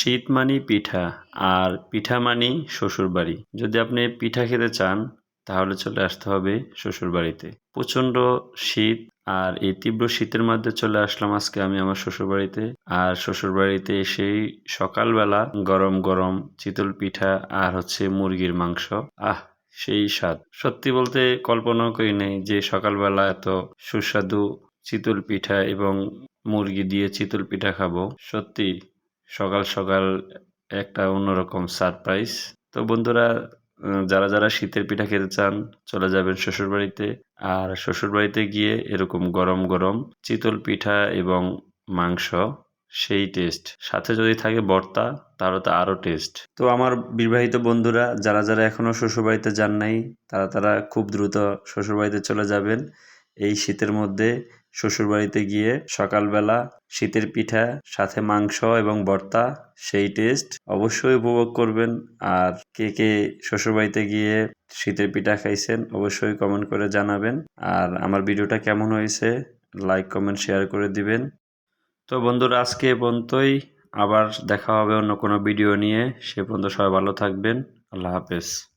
শীত মানি পিঠা আর পিঠা মানি শ্বশুরবাড়ি। যদি আপনি পিঠা খেতে চান, তাহলে চলে আসতে হবে শ্বশুরবাড়িতে। প্রচণ্ড শীত আর এই তীব্র শীতের মধ্যে চলে আসলাম আজকে আমি আমার শ্বশুরবাড়িতে। আর শ্বশুরবাড়িতে এসেই সকালবেলা গরম গরম চিতল পিঠা আর হচ্ছে মুরগির মাংস। আহ, সেই স্বাদ। সত্যি বলতে কল্পনাও করি নাই যে সকালবেলা এত সুস্বাদু চিতল পিঠা এবং মুরগি দিয়ে চিতল পিঠা খাব। সত্যি সকাল সকাল একটা অন্যরকম সারপ্রাইজ তো বন্ধুরা যারা যারা শীতের পিঠা খেতে চান, চলে যাবেন শ্বশুরবাড়িতে। আর শ্বশুরবাড়িতে গিয়ে এরকম গরম গরম চিতল পিঠা এবং মাংস, সেই টেস্ট সাথে যদি থাকে বর্তা তাহলে তো আরও টেস্ট তো আমার বিবাহিত বন্ধুরা, যারা যারা এখনও শ্বশুরবাড়িতে যান নাই, তারা তারা খুব দ্রুত শ্বশুরবাড়িতে চলে যাবেন। এই শীতের মধ্যে শ্বশুরবাড়িতে গিয়ে সকালবেলা শীতের পিঠা, সাথে মাংস এবং ভর্তা, সেই টেস্ট অবশ্যই উপভোগ করবেন। আর কে কে শ্বশুরবাড়িতে গিয়ে শীতের পিঠা খাইছেন অবশ্যই কমেন্ট করে জানাবেন। আর আমার ভিডিওটা কেমন হয়েছে লাইক কমেন্ট শেয়ার করে দিবেন। তো বন্ধুরা, আজকে পর্যন্তই। আবার দেখা হবে অন্য কোনো ভিডিও নিয়ে। সে পর্যন্ত সবাই ভালো থাকবেন। আল্লাহ হাফেজ।